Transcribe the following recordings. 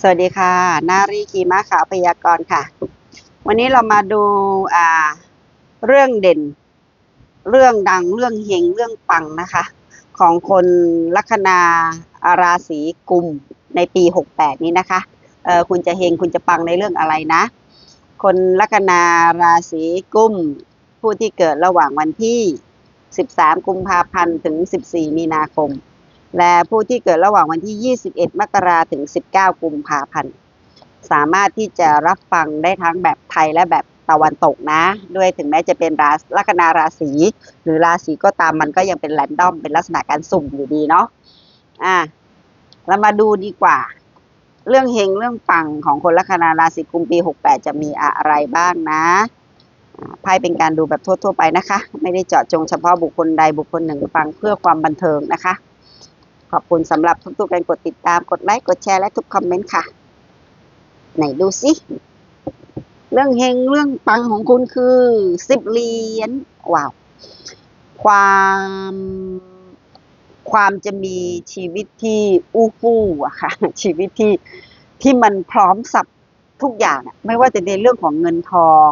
สวัสดีค่ะ นารีคีมาขาวพยากรณ์ค่ะ วันนี้เรามาดูอ่าเรื่องเด่น เรื่องดังเรื่องเฮงเรื่องปังนะคะ ของคนลัคนาราศีกุมในปี 68 นี้นะคะเออคุณจะเฮงคุณจะปังในเรื่องอะไรนะ คนลัคนาราศีกุมผู้ที่เกิดระหว่างวันที่ 13 กุมภาพันธ์ถึง 14 มีนาคม และผู้ที่เกิดระหว่างวันที่ 21 มกราถึง 19 กุมภาพันธ์ สามารถที่จะรับฟังได้ทั้งแบบไทยและแบบตะวันตกนะ ด้วยถึงแม้จะเป็นราศีลัคนาราศี หรือราศีก็ตามมันก็ยังเป็นแรนดอม เป็นลักษณะการสุ่มอยู่ดีเนาะ อะเรามาดูดีกว่า เรื่องเฮงเรื่องปังของคนลัคนาราศีกุมปี 68 จะมีอะไรบ้างนะไพ่เป็นการดูแบบทั่วๆไปนะคะ ไม่ได้เจาะจงเฉพาะบุคคลใดบุคคลหนึ่งฟังเพื่อความบันเทิงนะคะ ขอบคุณสำหรับทุกๆการกดติดตามกดไลค์กดแชร์และทุกคอมเมนต์ค่ะ ไหนดูสิ เรื่องเฮงเรื่องปังของคุณคือสิบเหรียญว้าว ความความจะมีชีวิตที่อู้ฟู่อะค่ะ ชีวิตที่ที่มันพร้อมสับทุกอย่างไม่ว่าจะในเรื่องของเงินทอง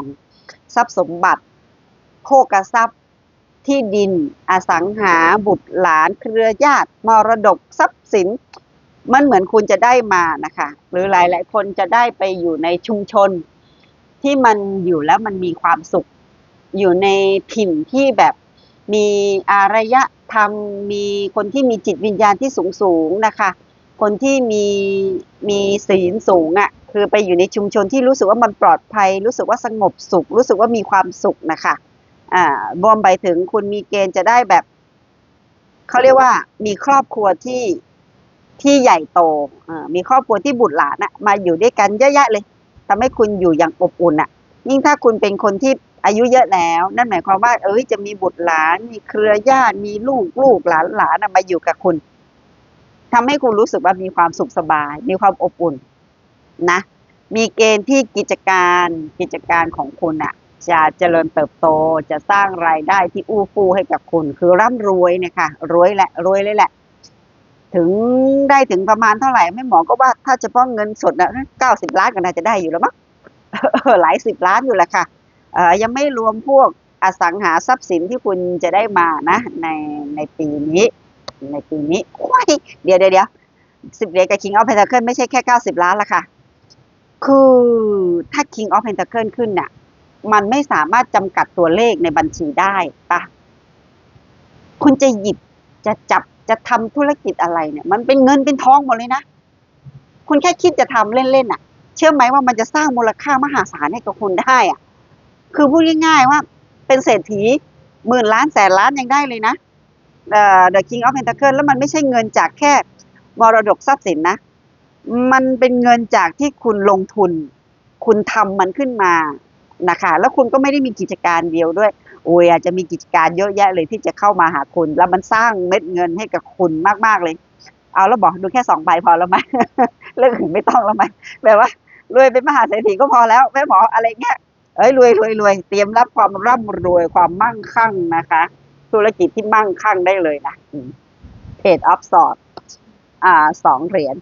ทรัพย์สมบัติ โภกทรัพย์ ที่ดิน อสังหาบุตรหลานเครือญาติ มรดกทรัพย์สิน มันเหมือนคุณจะได้มานะคะ หรือหลาย ๆ คนจะได้ไปอยู่ในชุมชน ที่มันอยู่แล้วมันมีความสุข อยู่ในถิ่นที่แบบมีอารยธรรม มีคนที่มีจิตวิญญาณที่สูงสูงนะคะ คนที่มีมีศีลสูงอะ่ะ คือไปอยู่ในชุมชนที่รู้สึกว่ามันปลอดภัย รู้สึกว่าสงบสุข รู้สึกว่ามีความสุขนะคะ อ่ารวมไปถึงคุณมีเกณฑ์จะได้แบบ เขาเรียกว่า มีครอบครัวที่ที่ใหญ่โตมีครอบครัวที่บุตรหลานะมาอยู่ด้วยกันเยอะแยะเลยทำให้คุณอยู่อย่างอบอุ่นอะยิ่งถ้าคุณเป็นคนที่อายุเยอะแล้ว นั่นหมายความว่า เอ้ยจะมีบุตรหลาน มีเครือญาติ มีลูกลูกหลานหลานมาอยู่กับคุณทำให้คุณรู้สึกว่ามีความสุขสบาย มีความอบอุ่นนะ มีเกณฑ์ที่กิจการกิจการของคุณอะ จะเจริญเติบโตจะสร้างรายได้ที่อู้ฟู่ให้กับคุณ คือร่ำรวยเนี่ยค่ะรวยแหละรวยเลยแหละ ถึงได้ถึงประมาณเท่าไหร่แม่หมอก็ว่าถ้าเฉพาะเงินสดนะเก้าสิบล้านก็น่าจะได้อยู่แล้วมั้งหลายสิบล้านอยู่แหละค่ะอ่อยังไม่รวมพวกอสังหาทรัพย์สินที่คุณจะได้มานะในในปีนี้ ในปีนี้โอ้ยเดี๋ยวเดี๋ยวเดี๋ยวสิบเหรียญกับ King of Pentacle ไม่ใช่แค่เก้าสิบล้านละค่ะ คือถ้า King of Pentacle ขึ้นน่ะ มันไม่สามารถจำกัดตัวเลขในบัญชีได้ปะคุณจะหยิบจะจับจะทำธุรกิจอะไรเนี่ย มันเป็นเงินเป็นทองหมดเลยนะ คุณแค่คิดจะทำเล่นๆอะ เชื่อไหมว่ามันจะสร้างมูลค่ามหาศาลให้กับคุณได้อะ คือพูดง่ายๆว่าเป็นเศรษฐีหมื่นล้านแสนล้านยังได้เลยนะเอ่อ The King of Pentacle แล้วมันไม่ใช่เงินจากแค่มรดกทรัพย์สินนะ มันเป็นเงินจากที่คุณลงทุน คุณทำมันขึ้นมา นะคะ แล้วคุณก็ไม่ได้มีกิจการเดียวด้วย โอ้ยอาจจะมีกิจการเยอะแยะเลยที่จะเข้ามาหาคุณ แล้วมันสร้างเม็ดเงินให้กับคุณมากๆเลย เอาแล้วบอกดูแค่สองใบพอแล้วไหมเรื่องอื่นไม่ต้องแล้วไหมแบบว่ารวยเป็นมหาเศรษฐีก็พอแล้วแม่หมออะไรเงี้ยเอ้ยรวยรวยรวยเตรียมรับความร่ำรวยความมั่งคั่งนะคะ ธุรกิจที่มั่งคั่งได้เลยนะเพจออฟสอดอ่าสองเหรียญ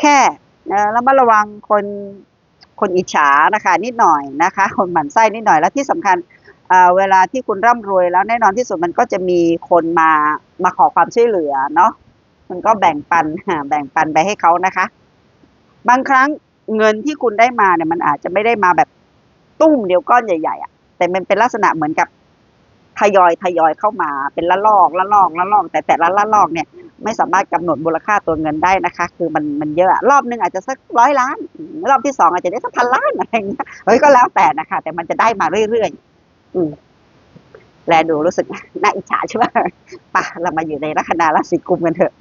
แค่แล้วมาระวังคน คนอิจฉานะคะนิดหน่อยนะคะ คนหมั่นไส้นิดหน่อยแล้วที่สำคัญเวลาที่คุณร่ำรวยแล้วแน่นอนที่สุดมันก็จะมีคนมามาขอความช่วยเหลือเนาะมันก็แบ่งปันแบ่งปันไปให้เขานะคะ บางครั้งเงินที่คุณได้มาเนี่ยมันอาจจะไม่ได้มาแบบตุ้มเดียวก้อนใหญ่ๆอะแต่มันเป็นลักษณะเหมือนกับทยอยทยอยเข้ามาเป็นละลอกละลอกละลอก แต่แต่ละละลอกเนี่ย ไม่สามารถกำหนดมูลค่าตัวเงินได้นะคะ คือมันมันเยอะรอบหนึ่งอาจจะสักร้อยล้าน รอบที่สองอาจจะได้สักพันล้านอะไรเงี้ยเฮ้ยก็แล้วแต่นะคะ แต่มันจะได้มาเรื่อยๆอืมแลดูรู้สึกน่าอิจฉาใช่ไหมป่ะเรามาอยู่ในลัคนาราศีกุมกันเถอะ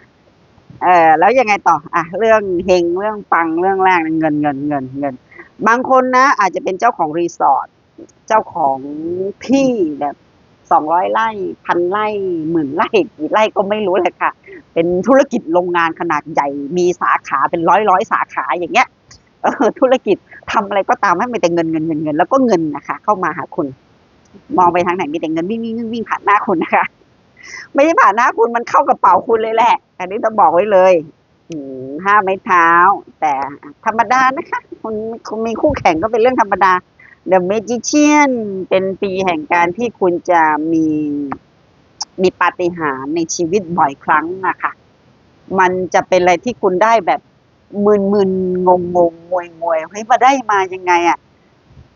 เออแล้วยังไงต่อ อะ เรื่องเฮงเรื่องปังเรื่องแรกเงินเงินเงินเงิน บางคนนะอาจจะเป็นเจ้าของรีสอร์ทเจ้าของที่แบบ สองร้อยไร่พันไร่หมื่นไร่กี่ไร่ก็ไม่รู้เลยค่ะ เป็นธุรกิจโรงงานขนาดใหญ่มีสาขาเป็นร้อยร้อยสาขาอย่างเงี้ยธุรกิจทำอะไรก็ตามให้มีแต่เงินเงินเงินเงินแล้วก็เงินนะคะ เข้ามาหาคุณ มองไปทางไหนมีแต่เงินวิ่งวิ่งวิ่งวิ่งผ่านหน้าคุณนะคะ ไม่ใช่ผ่านหน้าคุณมันเข้ากระเป๋าคุณเลยแหละ อันนี้ต้องบอกไว้เลยห้าไม้เท้า แต่ธรรมดานะคะคุณคุณมีคู่แข่งก็เป็นเรื่องธรรมดา The Magician เป็นปีแห่งการที่คุณจะมีมีปาฏิหาริย์ในชีวิตบ่อยครั้งนะคะมันจะเป็นอะไรที่คุณได้แบบมึนมึนงงงงวยมวยเฮ้ยมาได้มายังไงอะ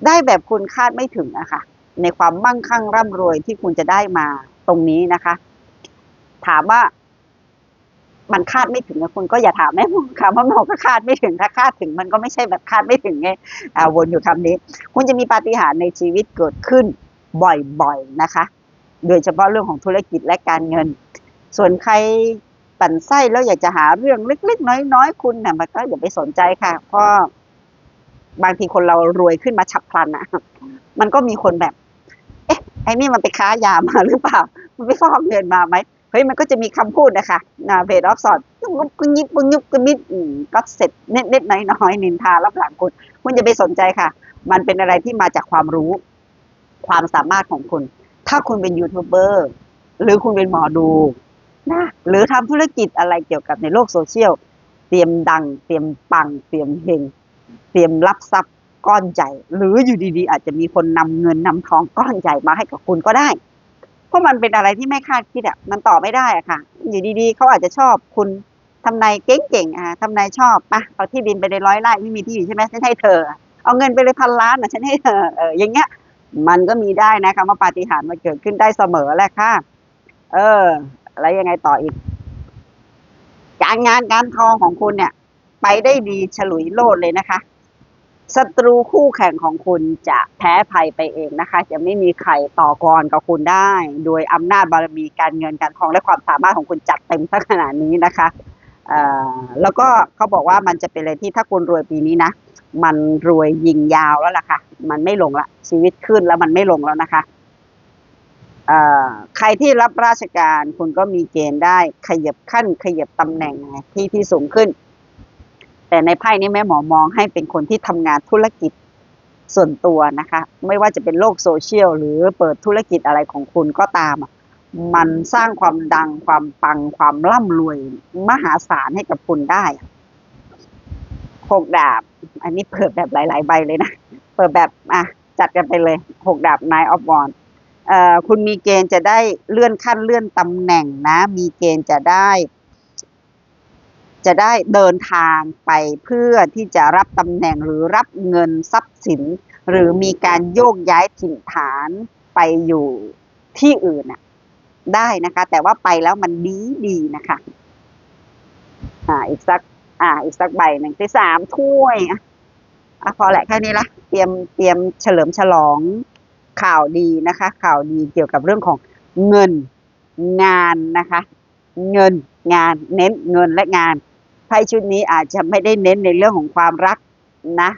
ได้แบบคุณคาดไม่ถึงอะค่ะ ในความมั่งคั่งร่ำรวยที่คุณจะได้มาตรงนี้นะคะ ถามว่า มันคาดไม่ถึงนะคุณก็อย่าถามแม่ผมค่ะเพราะเราก็คาดไม่ถึงถ้าคาดถึงมันก็ไม่ใช่แบบคาดไม่ถึงไงอ่าวนอยู่คำนี้ คุณจะมีปาฏิหาริย์ในชีวิตเกิดขึ้นบ่อยๆนะคะ โดยเฉพาะเรื่องของธุรกิจและการเงิน ส่วนใครปั่นไส้แล้วอยากจะหาเรื่องเล็กๆน้อยๆคุณเนี่ยมันก็อย่าไปสนใจค่ะเพราะบางทีคนเรารวยขึ้นมาฉับพลันอะมันก็มีคนแบบ เอ๊ะไอ้นี่มันไปค้ายามาหรือเปล่า มันไปฟอกเงินมาไหม ฮ้ยมันก็จะมีคำพูดนะคะนะเพจออฟสอดงุบกุยิบกุยุบกุมิดก็เสร็จเน็ตๆน้อยๆนินทารับหลังคุณคุณอย่าไปสนใจค่ะ มันเป็นอะไรที่มาจากความรู้ ความสามารถของคุณ ถ้าคุณเป็นยูทูบเบอร์หรือคุณเป็นหมอดูนะหรือทำธุรกิจอะไรเกี่ยวกับในโลกโซเชียลเตรียมดัง เตรียมปัง เตรียมเฮงเตรียมรับทรัพย์ก้อนใหญ่ หรืออยู่ดีๆ อาจจะมีคนนำเงินนำทองก้อนใหญ่มาให้กับคุณก็ได้ เพราะมันเป็นอะไรที่ไม่คาดคิดอะมันต่อไม่ได้อะค่ะ อยู่ดีๆเขาอาจจะชอบคุณทำนายเก่งๆอะทำนายชอบปะเอาที่ดินไปในร้อยไร่ไม่มีที่อยู่ใช่ไหมฉันให้เธอ เอาเงินไปเลยพันล้านอะฉันให้เธอเอออย่างเงี้ย มันก็มีได้นะคะว่าปาฏิหาริย์มันเกิดขึ้นได้เสมอแหละค่ะ เออ แล้วยังไงต่ออีก การงานการทองของคุณเนี่ย ไปได้ดีฉลุยโลดเลยนะคะ ศัตรูคู่แข่งของคุณจะแพ้ภัยไปเองนะคะ จะไม่มีใครต่อกรกับคุณได้ โดยอำนาจบารมีการเงินการทองและความสามารถของคุณจัดเต็มสักขนาดนี้นะคะแล้วก็เขาบอกว่ามันจะเป็นอะไรที่ถ้าคุณรวยปีนี้นะ มันรวยยิงยาวแล้วล่ะค่ะ มันไม่ลงละชีวิตขึ้นแล้วมันไม่ลงแล้วนะคะใครที่รับราชการคุณก็มีเกณฑ์ได้ขยับขั้นขยับตำแหน่งที่ที่สูงขึ้น แต่ในไพ่นี้แม่หมอมองให้เป็นคนที่ทำงานธุรกิจส่วนตัวนะคะ ไม่ว่าจะเป็นโลกโซเชียลหรือเปิดธุรกิจอะไรของคุณก็ตามอะมันสร้างความดังความปังความร่ำรวยมหาศาลให้กับคุณได้หกดาบ อันนี้เปิดแบบหลาย ๆ ใบเลยนะ เปิดแบบอะจัดกันไปเลยหกดาบ Nine of Wands เอ่อคุณมีเกณฑ์จะได้เลื่อนขั้นเลื่อนตำแหน่งนะ มีเกณฑ์จะได้ จะได้เดินทางไปเพื่อที่จะรับตำแหน่งหรือรับเงินทรัพย์สิน หรือมีการโยกย้ายถิ่นฐานไปอยู่ที่อื่นได้นะคะ แต่ว่าไปแล้วมันดีดีนะคะ อ่าอีกสัก อ่า อีกสักใบหนึ่งที่สามถ้วยอะพอแหละแค่นี้ละเตรียมเตรียมเฉลิมฉลองข่าวดีนะคะ ข่าวดีเกี่ยวกับเรื่องของเงินงานนะคะ เงินงานเน้นเงินและงาน ไพ่ชุดนี้อาจจะไม่ได้เน้นในเรื่องของความรักนะ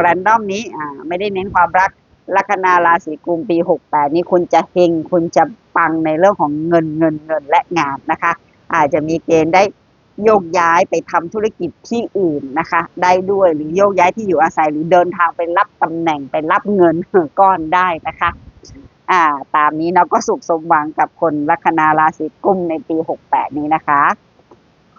แรนดอมนี้อ่าไม่ได้เน้นความรักลัคนาราศีกุมปี 68 นี้คุณจะเฮงคุณจะปังในเรื่องของเงินเงินเงินและงานนะคะ อาจจะมีเกณฑ์ได้โยกย้ายไปทำธุรกิจที่อื่นนะคะ ได้ด้วยหรือโยกย้ายที่อยู่อาศัยหรือเดินทางไปรับตำแหน่งไปรับเงินก้อนได้นะคะ อ่า ตามนี้เนาก็สุขสมหวังกับคนลัคนาราศีกุมในปี 68 นี้นะคะ